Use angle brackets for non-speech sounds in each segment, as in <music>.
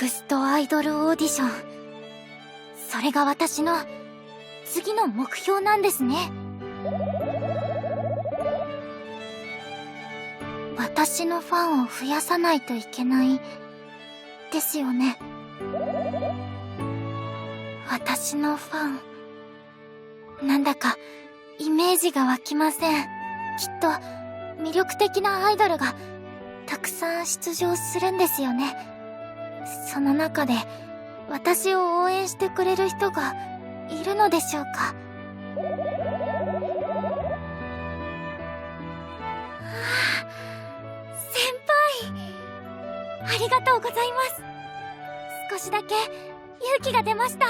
クストアイドルオーディション。それが私の次の目標なんですね。私のファンを増やさないといけないですよね。私のファン。なんだかイメージが湧きません。きっと魅力的なアイドルがたくさん出場するんですよね。その中で私を応援してくれる人がいるのでしょうか？先輩ありがとうございます。少しだけ勇気が出ました。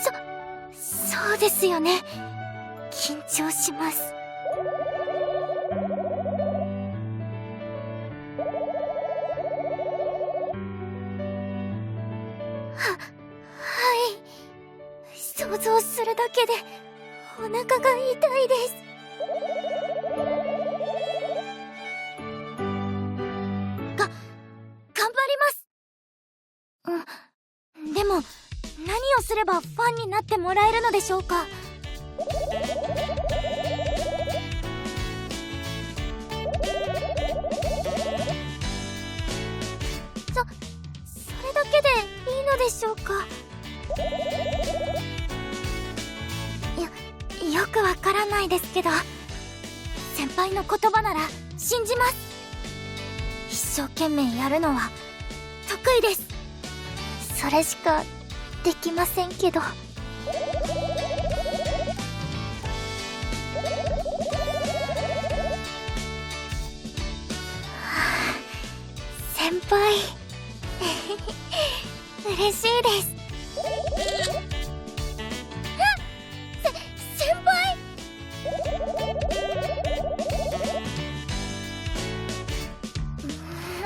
そそうですよね。緊張します。ははい。想像するだけでお腹が痛いです。が頑張ります。うん。でも何をすればファンになってもらえるのでしょうか？でしょうか？よよくわからないですけど先輩の言葉なら信じます。一生懸命やるのは得意です。それしかできませんけど。先輩。嬉しいです。せ先輩。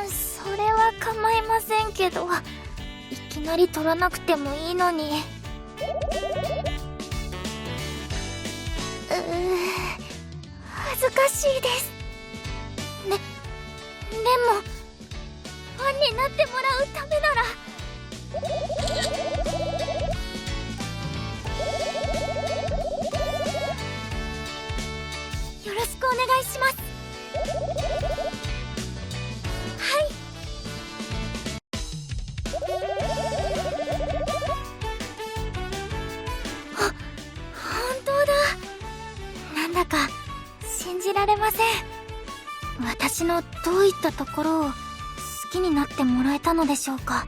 それは構いませんけど。いきなり取らなくてもいいのに。うー恥ずかしいです。ででもファンになってもらうためなら。られません。私のどういったところを好きになってもらえたのでしょうか？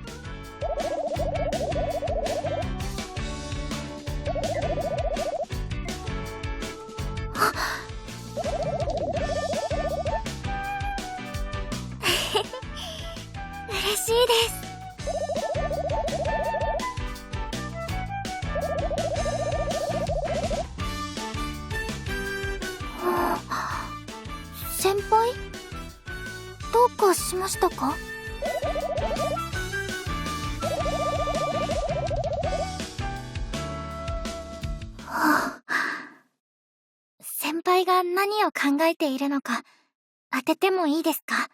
先輩？どうかしましたか？はあ。先輩が何を考えているのか当ててもいいですか？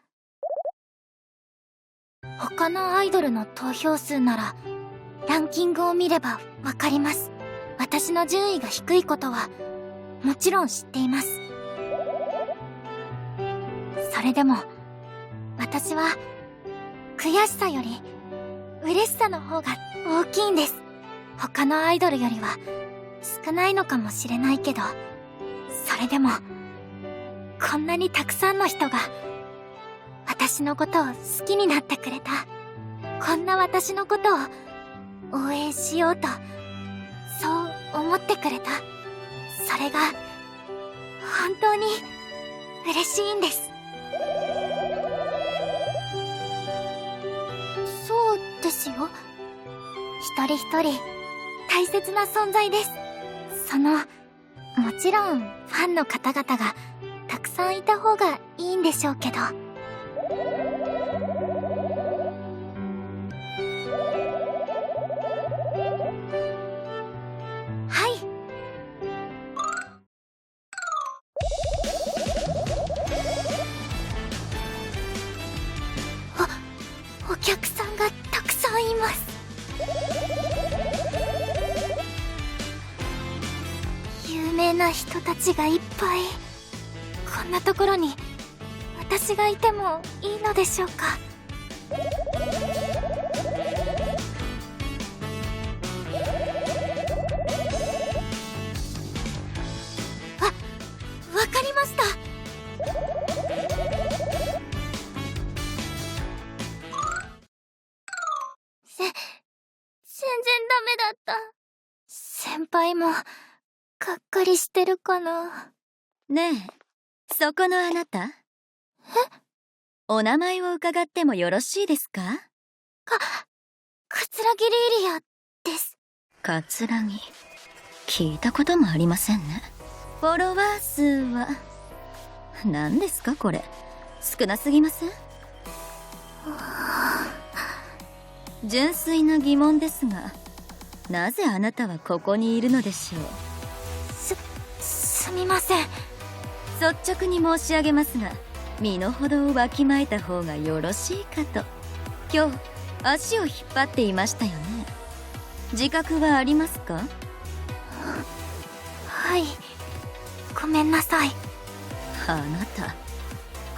他のアイドルの投票数ならランキングを見ればわかります。私の順位が低いことはもちろん知っています。それでも私は悔しさより嬉しさの方が大きいんです。他のアイドルよりは少ないのかもしれないけどそれでもこんなにたくさんの人が私のことを好きになってくれた。こんな私のことを応援しようとそう思ってくれた。それが本当に嬉しいんです。そうですよ。一人一人大切な存在です。そのもちろんファンの方々がたくさんいた方がいいんでしょうけど。人たちがいっぱい。こんなところに私がいてもいいのでしょうか？わわかりました。せ全然ダメだった。先輩もがっかりしてるかなねえ、そこのあなた？え？お名前を伺ってもよろしいですか？か、カツラギリーリアです。カツラギ。聞いたこともありませんね。フォロワー数は、何ですかこれ？少なすぎません？純粋な疑問ですが、なぜあなたはここにいるのでしょう？す、すみません。率直に申し上げますが身の程をわきまえた方がよろしいかと今日足を引っ張っていましたよね自覚はありますか？はい。ごめんなさい。あなた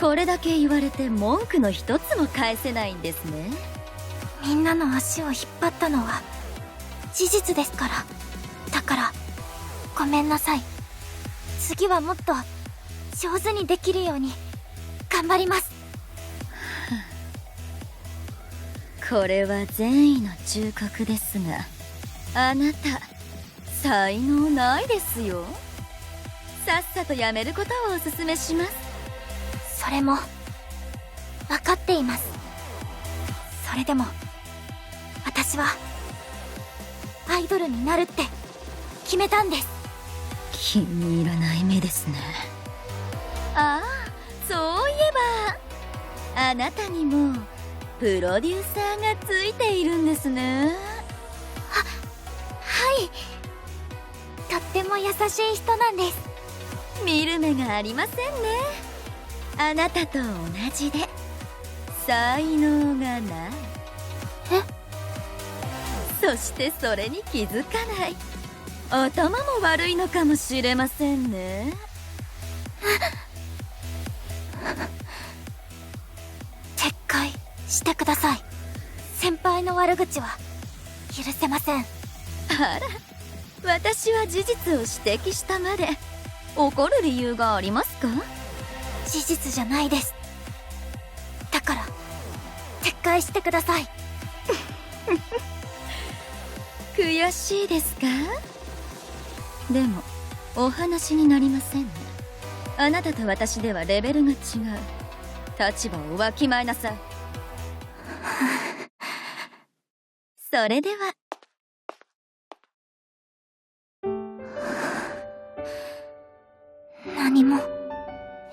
これだけ言われて文句の一つも返せないんですねみんなの足を引っ張ったのは事実ですから。だから、ごめんなさい。次はもっと上手にできるように頑張ります。<laughs> これは善意の忠告ですがあなた才能ないですよさっさとやめることをお勧めしますそれも、分かっています。それでも、私は、アイドルになるって、決めたんです。気に入らない目ですね。ああそういえばあなたにもプロデューサーがついているんですね。はい。とっても優しい人なんです。見る目がありませんね。あなたと同じで。才能がない。そしてそれに気づかない頭も悪いのかもしれませんね撤回してください。先輩の悪口は、許せません。あら私は事実を指摘したまで怒る理由がありますか？事実じゃないです。だから、撤回してください。<laughs> 悔しいですか？でもお話になりませんねあなたと私ではレベルが違う立場をわきまえなさい <laughs> それでは何も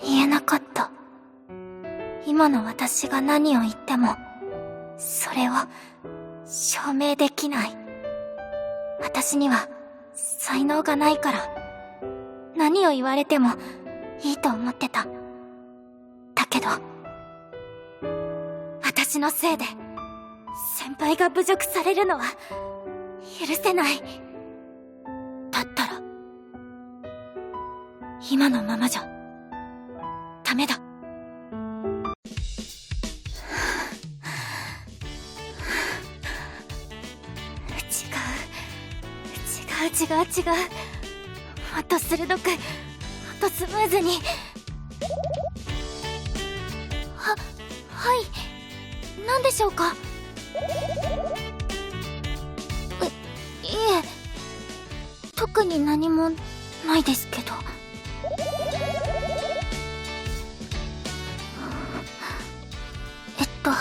言えなかった。今の私が何を言っても、それを証明できない。私には才能がないから、何を言われてもいいと思ってた。だけど、私のせいで、先輩が侮辱されるのは、許せない。だったら、今のままじゃ、ダメだ。違う違う。もっと鋭く、もっとスムーズに。は、はい。何でしょうか？い、いえ、特に何もないですけど。えっと、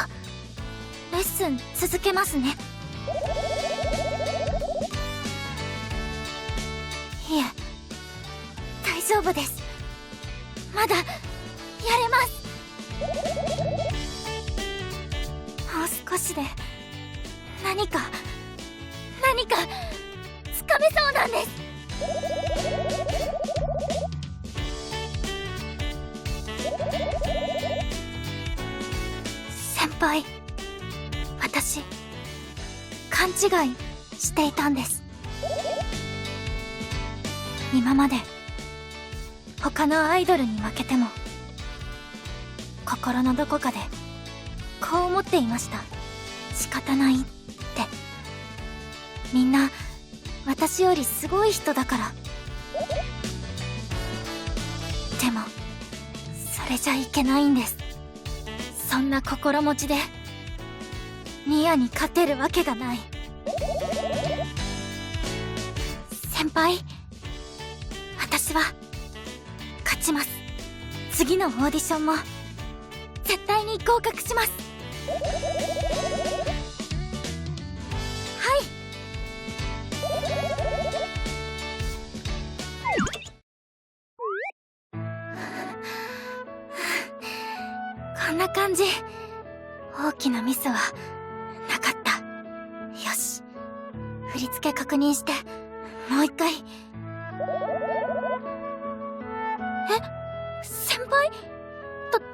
レッスン続けますね。何か、何か、つかめそうなんです。先輩、私、勘違いしていたんです。今まで他のアイドルに負けても心のどこかでこう思っていました仕方ないみんな私よりすごい人だから。でもそれじゃいけないんです。そんな心持ちでミアに勝てるわけがない。先輩私は勝ちます。次のオーディションも絶対に合格します。認してもう一回。え？先輩？どど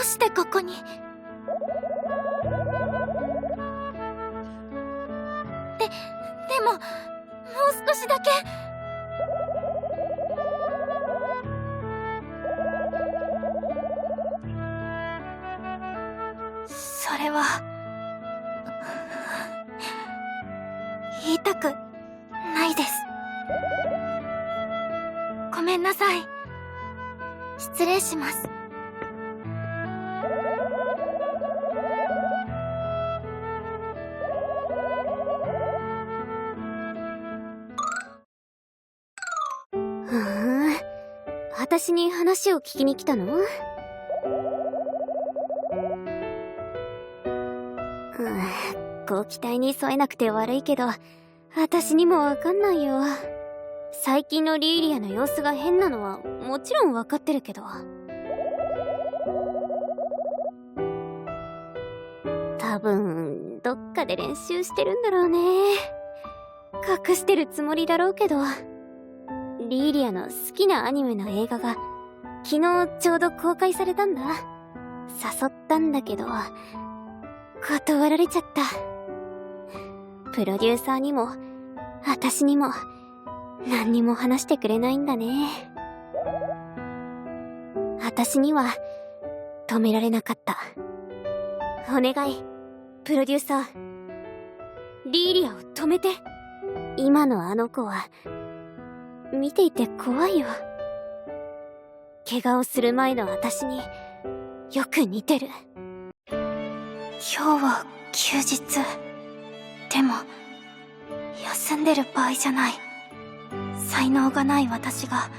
うしてここに？私に話を聞きに来たの？うん。ご期待に添えなくて悪いけど、私にもわかんないよ。最近のリーリアの様子が変なのはもちろんわかってるけど。多分、どっかで練習してるんだろうね。隠してるつもりだろうけど。リリアの好きなアニメの映画が昨日ちょうど公開されたんだ。誘ったんだけど、断られちゃった。プロデューサーにも、私にも、何にも話してくれないんだね。私には、止められなかった。お願い、プロデューサー。リーリアを止めて。今のあの子は、見ていて怖いよ。怪我をする前の私によく似てる。今日は休日でも休んでる場合じゃない才能がない私が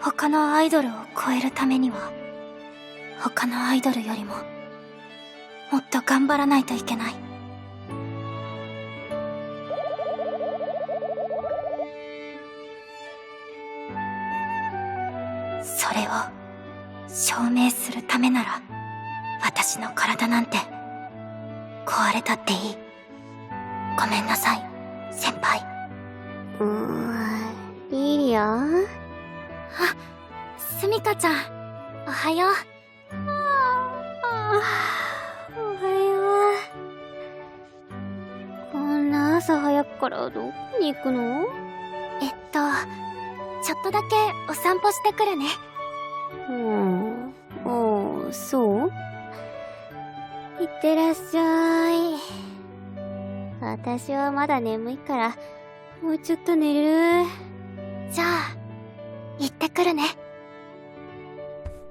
他のアイドルを超えるためには他のアイドルよりももっと頑張らないといけないそれを証明するためなら私の体なんて壊れたっていい。ごめんなさい先輩。うーん、リリアあすみかちゃんおはよう。おはよう。こんな朝早くからどこに行くの？えっとちょっとだけお散歩してくるねうん。おー、そう？いってらっしゃい。私はまだ眠いから、もうちょっと寝る。じゃあ行ってくるね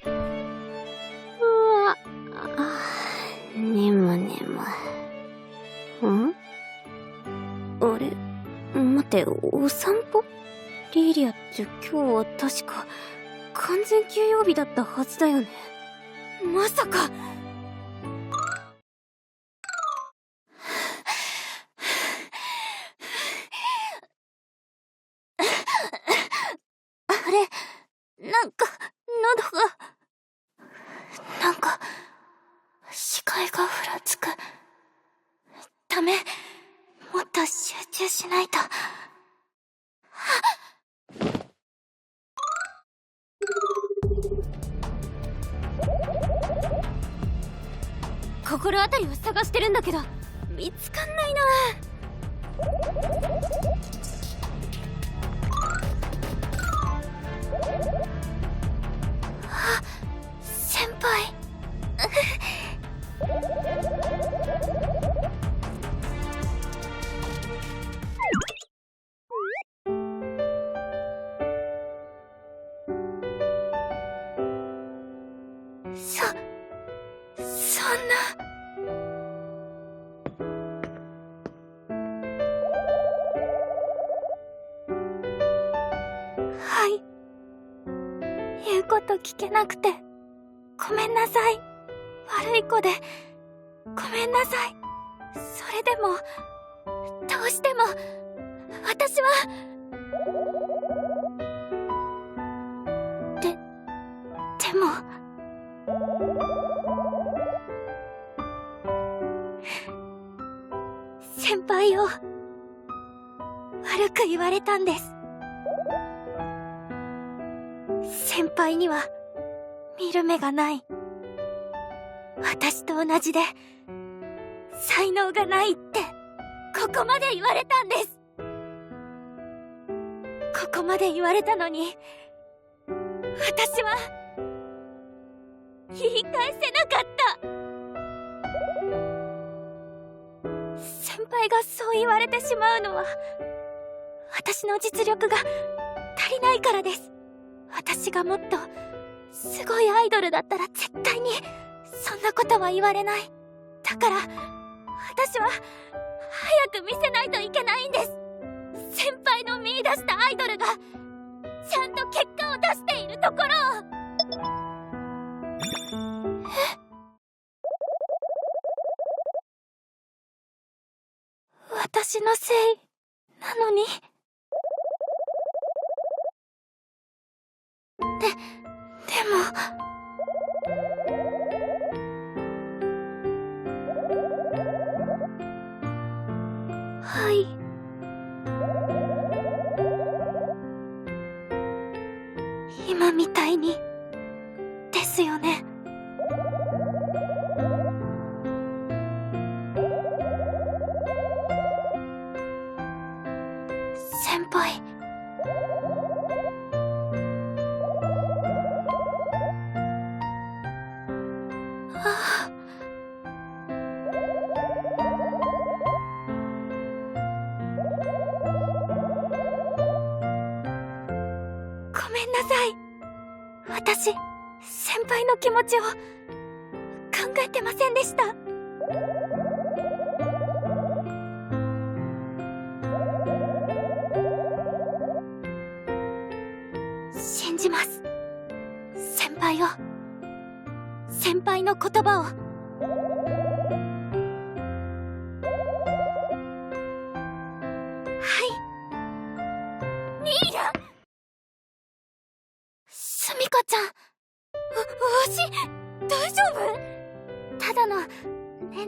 うわ、あ眠眠。ん？あれ？待って、お散歩？リリアって今日は確か完全休養日だったはずだよね。まさかあれ、なんか、喉が。なんか視界がふらつくダメもっと集中しないと材を探してるんだけど見つかんないな。あ先輩。そと聞けなくて、ごめんなさい。悪い子で、ごめんなさい。それでも、どうしても、私は、で、でも、先輩を、悪く言われたんです。先輩には、見る目がない。私と同じで、才能がないって、ここまで言われたんです。ここまで言われたのに、私は、言い返せなかった。先輩がそう言われてしまうのは、私の実力が足りないからです。私がもっと、すごいアイドルだったら絶対に、そんなことは言われない。だから、私は、早く見せないといけないんです。先輩の見出したアイドルが、ちゃんと結果を出しているところを。え？私のせい、なのに？で、でも、はい。今みたいに、ですよね。先輩。持ちを、考えてませんでした。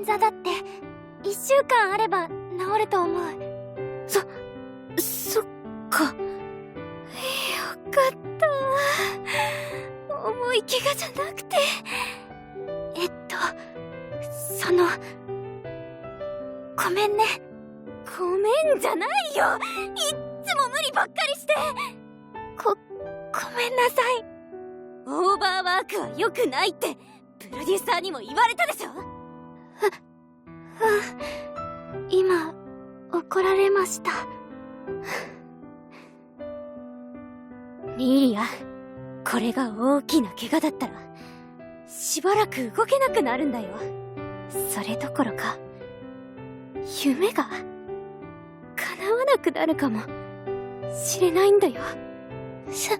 捻挫だって、一週間あれば治ると思う。そ、そっか。よかった。重い怪我じゃなくて。えっと、その、ごめんね。ごめんじゃないよいっつも無理ばっかりしてご、ごめんなさい。オーバーワークは良くないって、プロデューサーにも言われたでしょ？うん。今、怒られました。リリア、これが大きな怪我だったら、しばらく動けなくなるんだよ。それどころか、夢が、叶わなくなるかも、しれないんだよ。す、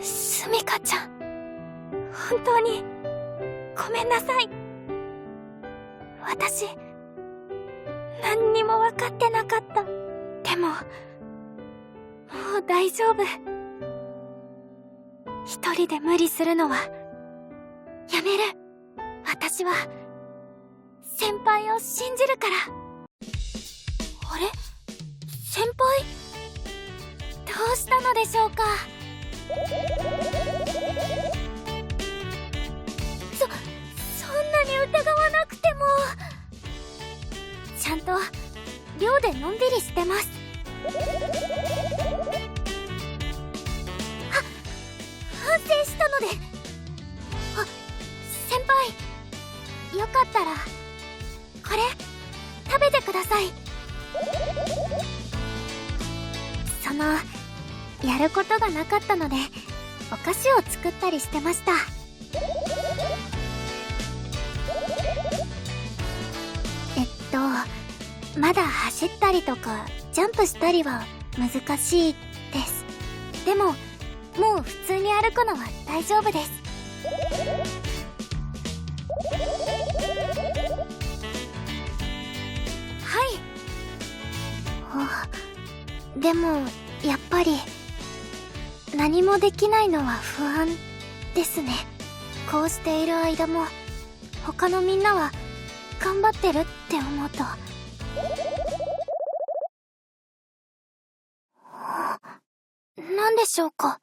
すみかちゃん。本当に、ごめんなさい。私、何にも分かってなかった。でも、もう大丈夫。一人で無理するのは、やめる。私は、先輩を信じるから。あれ？先輩？どうしたのでしょうか？に疑わなくても。ちゃんと、寮でのんびりしてます。は、反省したので。あ、先輩、よかったら、これ、食べてください。その、やることがなかったので、お菓子を作ったりしてました。と、まだ走ったりとか、ジャンプしたりは難しいです。でも、もう普通に歩くのは大丈夫です。はい。でもやっぱり何もできないのは不安ですね。こうしている間も他のみんなは頑張ってるって思うと何でしょうか？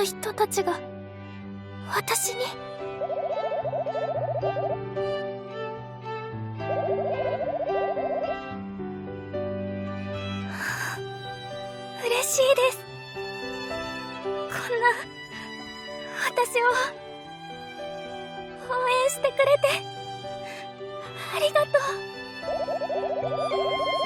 の人たちが私に。<sighs> 嬉しいです。こんな私を応援してくれてありがとう。